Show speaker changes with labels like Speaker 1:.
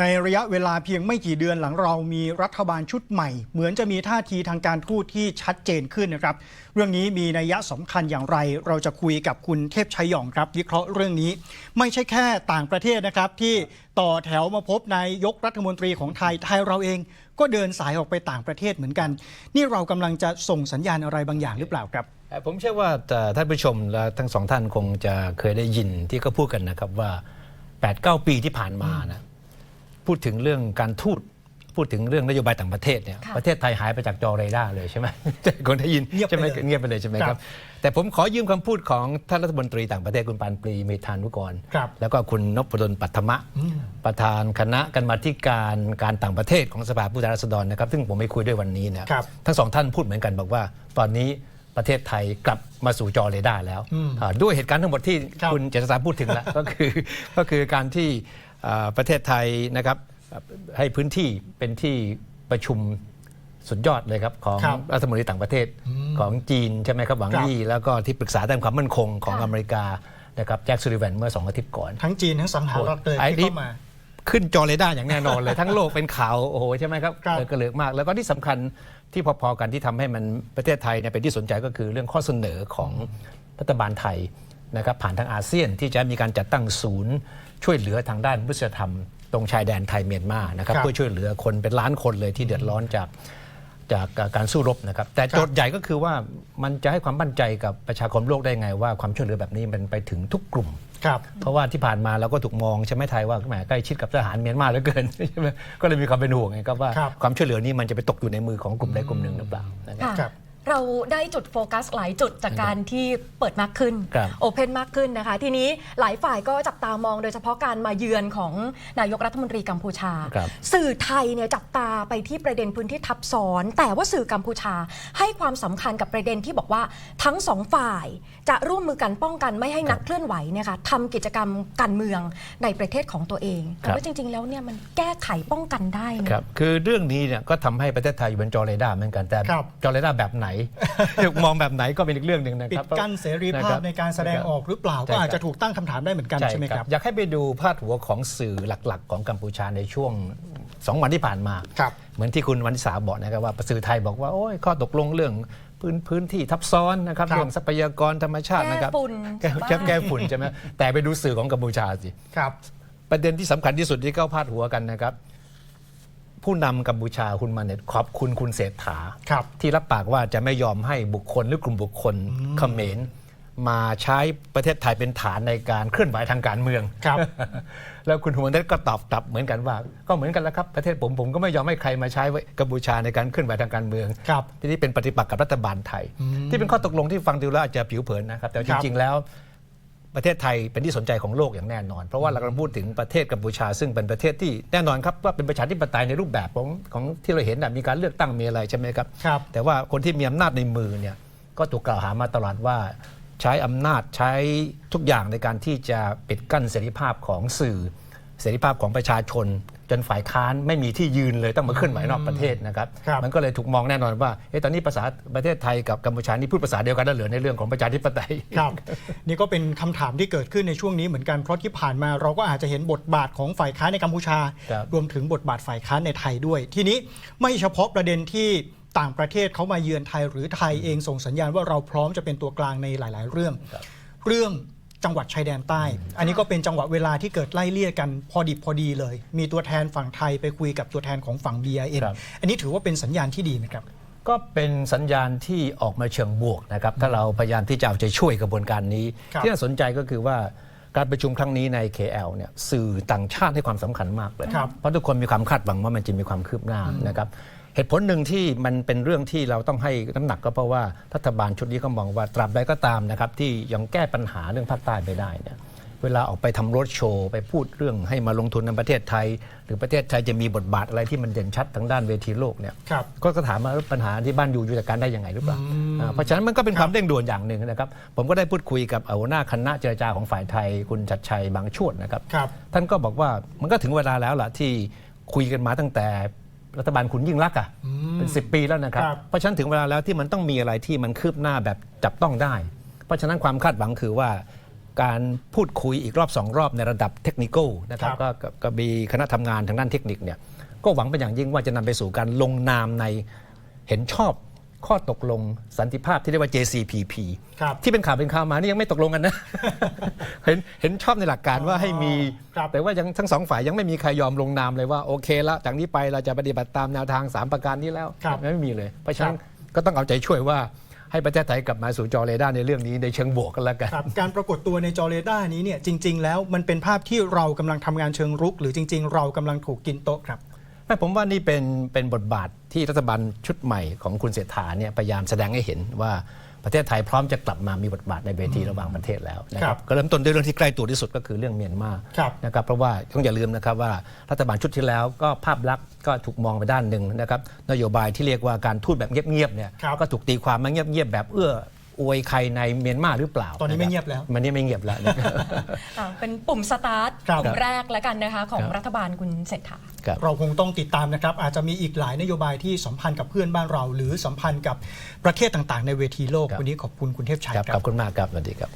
Speaker 1: ในระยะเวลาเพียงไม่กี่เดือนหลังเรามีรัฐบาลชุดใหม่ เหมือนจะมีท่าทีทางการทูตที่ชัดเจนขึ้นนะครับ เรื่องนี้มีนัยยะสำคัญอย่างไร เราจะคุยกับคุณเทพชัยหยองครับ วิเคราะห์เรื่องนี้ ไม่ใช่แค่ต่างประเทศนะครับ ที่ต่อแถวมาพบนายกรัฐมนตรีของไทยไทยเราเอง ก็เดินสายออกไปต่างประเทศเหมือนกัน นี่เรากำลังจะส่งสัญญาณอะไรบางอย่างหรือเปล่าครับ
Speaker 2: ผมเชื่อว่าเอ่ท่านผู้ชมและทั้งสองท่านคงจะเคยได้ยินที่เขาพูดกันนะครับว่า8-9ปีที่ผ่านมานะ พูดถึงเรื่องการทูตพูดถึงเรื่องนโยบายต่างประเทศเนี่ย
Speaker 3: ค่ะ
Speaker 2: ประเทศไทยหายไปจากจอเรดาร์เลยใช่ไหม คนได้ยิน
Speaker 1: เงียบไป
Speaker 2: ใช่ไหม
Speaker 1: เลย
Speaker 2: เงียบไปเลยใช่ไหมค
Speaker 1: ครั
Speaker 2: รับ บ แต่ผมขอยืมคำพูดของท่านรัฐมนตรีต่างประเทศคุณปานปรีเมธานุกร
Speaker 1: ครับ
Speaker 2: แล้วก็คุณนพดลปัทมะ ประธานคณะกรรมาธิการการต่างประเทศของสภาผู้แทนราษฎรนะครับ ซึ่งผมไปคุยด้วยวันนี้เนี่ย
Speaker 1: ครับ
Speaker 2: ทั้งสองท่านพูดเหมือนกันบอกว่า ตอนนี้ประเทศไทยกลับมาสู่จอเรดาร์แล้วอ่าด้วยเหตุการณ์ทั้งหมดที่
Speaker 1: ครับ
Speaker 2: คุณเจษฎาพูดถึงแล้ว ก็คือก็คือการที่อ่า ประเทศไทยนะครับให้พื้นที่เป็นที่ประชุมสุดยอดเลยครับ ของ
Speaker 1: ครับ
Speaker 2: รัฐมนตรีต่างประเทศของจีนใช่ไหมครับหวัง
Speaker 1: ครับ
Speaker 2: ยี่แล้วก็ที่ปรึกษาด้านความมั่นคงของ
Speaker 3: ค่ะ
Speaker 2: อเมริกานะครับแจ็คซูริแวนเมื่อสองอาทิตย์ก่อน
Speaker 1: ทั้งจีนทั้งสหรัฐเลย
Speaker 2: ไอ้
Speaker 1: ที่
Speaker 2: นี่
Speaker 1: เข้ามา
Speaker 2: ขึ้นจอเรดาร์อย่างแน่นอนเลย ทั้งโลกเป็นข่าวโอ้โหใช่ไหมครับ
Speaker 1: ครับ
Speaker 2: เออกระเลือกมาก แล้วก็ที่สำคัญที่พอๆกันที่ทำให้มันประเทศไทยเนี่ยเป็นที่สนใจก็คือเรื่องข้อเสนอของรัฐบาลไทยนะครับผ่านทางอาเซียนที่จะมีการจัดตั้งศูนย์ ช่วยเหลือทางด้านมนุษยธรรม ตรงชายแดนไทยเมียนมานะครับ
Speaker 1: ครับ
Speaker 2: เพื่อช่วยเหลือคนเป็นล้านคนเลยที่เดือดร้อนจากจากการสู้รบนะครับ แต่
Speaker 1: ครับ
Speaker 2: โจทย์ใหญ่ก็คือว่ามันจะให้ความมั่นใจกับประชาคมโลกได้ไงว่าความช่วยเหลือแบบนี้มันไปถึงทุกกลุ่ม
Speaker 1: ครับ
Speaker 2: เพราะว่าที่ผ่านมาเราก็ถูกมองใช่ไหมไทยว่าแหมใกล้ชิดกับทหารเมียนมาเหลือเกิน ใช่ไหมก็เลยมีความเป็นห่วงไงครับว่า
Speaker 1: ครับ
Speaker 2: ความช่วยเหลือนี้มันจะไปตกอยู่ในมือของกลุ่มใดกลุ่มหนึ่งหรือเปล่านะครับ
Speaker 3: ค่ะ
Speaker 1: ครับ
Speaker 3: เราได้จุดโฟกัสหลายจุดจากการที่เปิดมากขึ้น
Speaker 2: ครับ
Speaker 3: โอเพนมากขึ้นนะคะ ทีนี้หลายฝ่ายก็จับตามองโดยเฉพาะการมาเยือนของนายกรัฐมนตรีกัมพูชา
Speaker 2: ครับ
Speaker 3: สื่อไทยเนี่ยจับตาไปที่ประเด็นพื้นที่ทับซ้อน แต่ว่าสื่อกัมพูชาให้ความสำคัญกับประเด็นที่บอกว่าทั้งสองฝ่ายจะร่วมมือกันป้องกันไม่ให้นักเคลื่อนไหวเนี่ยค่ะทำกิจกรรมการเมืองในประเทศของตัวเองแต่ว่าจริง ๆ แล้วเนี่ยมันแก้ไขป้องกันได้นะ
Speaker 2: ครับ คือเรื่องนี้เนี่ยก็ทำให้ประเทศไทยอยู่บนจอเรดาร์เหมือนกันแต่
Speaker 1: ครับ
Speaker 2: จอเรดาร์แบบไหนมองแบบไหนก็เป็นอีกเรื่องหนึ่งนะ
Speaker 1: ปิ
Speaker 2: ค
Speaker 1: ด
Speaker 2: รับ
Speaker 1: กั้นเสรีะภา
Speaker 2: ค
Speaker 1: พ
Speaker 2: บ
Speaker 1: ในการแสดงออกหรือเปล่า
Speaker 2: ใช่
Speaker 1: ก็
Speaker 2: ครับ
Speaker 1: อาจจะถูกตั้งคำถามได้เหมือนกันใช่ไหมครับ
Speaker 2: อยากให้ไปดูพาดหัวของสื่อหลักๆ ของกัมพูชาในช่วง2วันที่ผ่านมา
Speaker 1: ครับ
Speaker 2: เหมือนที่คุณวันทิสาบอกนะครับว่าสื่อไทยบอกว่าโอ้ยข้อตกลงเรื่องพื้นพื้นที่ทับซ้อนนะครับ
Speaker 1: ครับ
Speaker 2: เรื่องทรัพยากรธรรมชาตินะครับ
Speaker 3: แก้ฝุ่น
Speaker 2: แก้
Speaker 3: บ้าง
Speaker 2: แก้แก้ฝุ่นใช่ไหมแต่ไปดูสื่อของกัมพูชาสิ
Speaker 1: ครับ
Speaker 2: ประเด็นที่สำคัญที่สุดที่เขาพาดหัวกันนะครับ ผู้นำกัมพูชาคุณมาเน็ตขอบคุณคุณเศรษฐา
Speaker 1: ครับ
Speaker 2: ที่รับปากว่าจะไม่ยอมให้บุคคลหรือกลุ่มบุคคลเขมรมาใช้ประเทศไทยเป็นฐานในการเคลื่อนไหวทางการเมือง
Speaker 1: ครับ
Speaker 2: แล้วคุณหัวเน็ตก็ตอบกลับเหมือนกันว่า ก็เหมือนกันแล้วครับประเทศผมผมก็ไม่ยอมให้ใครมาใช้ไว้กัมพูชาในการเคลื่อนไหวทางการเมือง
Speaker 1: ครับ
Speaker 2: ที่นี่เป็นปฏิปักษ์กับรัฐบาลไทย ที่เป็นข้อตกลงที่ฟังดูแล้วอาจจะผิวเผินนะครับ แต่
Speaker 1: ค
Speaker 2: จ
Speaker 1: รับ
Speaker 2: ริงๆแล้ว ประเทศไทยเป็นที่สนใจของโลกอย่างแน่นอน เพราะว่าเรากำลังพูดถึงประเทศกัมพูชา ซึ่งเป็นประเทศที่แน่นอนครับว่าเป็นประชาธิปไตยในรูปแบบของของที่เราเห็นนะมีการเลือกตั้งมีอะไรใช่ไหมครับ
Speaker 1: ครับ
Speaker 2: แต่ว่าคนที่มีอำนาจในมือเนี่ยก็ถูกกล่าวหามาตลอดว่า ใช้อำนาจใช้ทุกอย่างในการที่จะปิดกั้นเสรีภาพของสื่อ เสรีภาพของประชาชน จนฝ่ายค้านไม่มีที่ยืนเลยต้องมาเคลื่อนไหวนอกประเทศนะครับ
Speaker 1: ครับ
Speaker 2: มันก็เลยถูกมองแน่นอนว่าเอ๊ะตอนนี้ภาษาประเทศไทยกับกัมพูชานี่พูดภาษาเดียวกันแล้วเหรือในเรื่องของประชาธิปไตย
Speaker 1: ครับนี่ก็เป็นคำถามที่เกิดขึ้นในช่วงนี้เหมือนกันเพราะที่ผ่านมาเราก็อาจจะเห็นบทบาทของฝ่ายค้านในกัมพูชา
Speaker 2: ครับ
Speaker 1: รวมถึงบทบาทฝ่ายค้านในไทยด้วย ทีนี้ไม่เฉพาะประเด็นที่ต่างประเทศเขามาเยือนไทยหรือไทยเองส่งสัญญาณว่าเราพร้อมจะเป็นตัวกลางในหลาย ๆ เรื่อง เรื่อง จังหวัดชายแดนใต้ อันนี้ก็เป็นจังหวะเวลาที่เกิดไล่เลี่ยกันพอดิบพอดีเลย มีตัวแทนฝั่งไทยไปคุยกับตัวแทนของฝั่ง BIN
Speaker 2: ครับ
Speaker 1: อันนี้ถือว่าเป็นสัญญาณที่ดีไหมครับ
Speaker 2: ก็เป็นสัญญาณที่ออกมาเชิงบวกนะครับ ถ้าเราพยายามที่จะเอาใจช่วยกระบวนการนี้
Speaker 1: ครับ
Speaker 2: ที่น่าสนใจก็คือว่าการประชุมครั้งนี้ใน KL เนี่ยสื่อต่างชาติให้ความสำคัญมากเลย
Speaker 1: ครับ
Speaker 2: เพราะทุกคนมีความคาดหวังว่ามันจะมีความคืบหน้านะครับ เหตุผลหนึ่งที่มันเป็นเรื่องที่เราต้องให้น้ำหนักก็เพราะว่ารัฐบาลชุดนี้ก็มองว่าตราบใดก็ตามนะครับที่ยังแก้ปัญหาเรื่องภาคใต้ไม่ได้เนี่ยเวลาออกไปทำรถโชว์ ไปพูดเรื่องให้มาลงทุนในประเทศไทย หรือประเทศไทยจะมีบทบาทอะไรที่มันเด่นชัดทางด้านเวทีโลกเนี่ย
Speaker 1: ครับ
Speaker 2: ก็ก็ถามว่าปัญหาที่บ้านอยู่อยู่จัดการได้ยังไงหรือเปล่าอ่าเพราะฉะนั้นมันก็เป็นความเร่งด่วนอย่างหนึ่งนะครับ ผมก็ได้พูดคุยกับหัวหน้าคณะเจรจาของฝ่ายไทย คุณชัดชัยบางชวดนะครับ
Speaker 1: ครับ
Speaker 2: ท่านก็บอกว่ามันก็ถึงเวลาแล้วล่ะที่คุยกันมาตั้งแต่ รัฐบาลคุณยิ่งรักษณ์อะเป็น 10 ปีแล้วนะครับ
Speaker 1: ครับ
Speaker 2: เพราะฉะนั้นถึงเวลาแล้วที่มันต้องมีอะไรที่มันคืบหน้าแบบจับต้องได้ เพราะฉะนั้นความคาดหวังคือว่า การพูดคุยอีกรอบสองรอบในระดับเทคนิคอลนะครับ
Speaker 1: ครับ
Speaker 2: ก็ก็ก็มีคณะทำงานทางด้านเทคนิคเนี่ยก็หวังเป็นอย่างยิ่งว่าจะนำไปสู่การลงนามในเห็นชอบ ข้อตกลงสันติภาพที่เรียกว่า JCPP
Speaker 1: ครับ
Speaker 2: ที่เป็นข่าวเป็นข่าวมานี่ยังไม่ตกลงกันนะ เห็นเห็นชอบในหลักการว่าให้มี
Speaker 1: ครับ
Speaker 2: แต่ว่ายังทั้งสองฝ่ายยังไม่มีใครยอมลงนามเลยว่าโอเคแล้วจากนี้ไปเราจะปฏิบัติตามแนวทาง 3 ประการนี้แล้ว
Speaker 1: ครับ
Speaker 2: ไม่มีเลย เพราะฉะนั้น
Speaker 1: ครับ
Speaker 2: ก็ต้องเอาใจช่วยว่าให้ประเทศไทยกลับมาสู่จอเรดาร์ในเรื่องนี้ในเชิงบวกกันแล้วกัน
Speaker 1: ครับการปรากฏตัวในจอเรดาร์นี้เนี่ยจริง ๆ แล้วมันเป็นภาพที่เรากำลังทำงานเชิงรุก หรือจริง ๆ เรากำลังถูกกินโต๊ะครับ
Speaker 2: ไม่ผมว่านี่เป็นเป็นบทบาทที่รัฐบาลชุดใหม่ของคุณเศรษฐาเนี่ยพยายามแสดงให้เห็นว่าประเทศไทยพร้อมจะกลับมามีบทบาทในเวทีระหว่างประเทศแล้วนะค
Speaker 1: ครั
Speaker 2: รั
Speaker 1: บบ
Speaker 2: ก็เริ่มต้นด้วยเรื่องที่ใกล้ตัวที่สุดก็คือเรื่องเมียนมา
Speaker 1: ครับ
Speaker 2: นะครับเพราะว่าต้องอย่าลืมนะครับว่ารัฐบาลชุดที่แล้วก็ภาพลักษณ์ก็ถูกมองไปด้านหนึ่งนะครับนโยบายที่เรียกว่าการทูตแบบเงียบๆเนี่ย
Speaker 1: ครับ
Speaker 2: ก็ถูกตีความมาเงียบๆแบบเอื้อ อวยใครในเมียนมาหรือเปล่า
Speaker 1: ตอนนี้ไม่เงียบะ
Speaker 2: ค
Speaker 1: แล้
Speaker 2: รั
Speaker 1: ว
Speaker 2: มันนี่ไม่เงียบแล้วนะครับ
Speaker 3: อ่าเป็นปุ่มสตาร์ท
Speaker 1: ครับ
Speaker 3: ปุ่มแรกแล้วกันนะคะ ของ
Speaker 2: ครับ
Speaker 3: รัฐบาลคุณเศรษฐา
Speaker 2: ครับ
Speaker 1: เราคงต้องติดตามนะครับ อาจจะมีอีกหลายนโยบายที่สัมพันธ์กับเพื่อนบ้านเรา หรือสัมพันธ์กับประเทศต่างๆ ในเวทีโลก
Speaker 2: ครับ
Speaker 1: วันนี้ขอบคุณคุณเทพชัย
Speaker 2: ครับ
Speaker 1: ครั
Speaker 2: ขอบบคุณมากครับสวัสดีครับ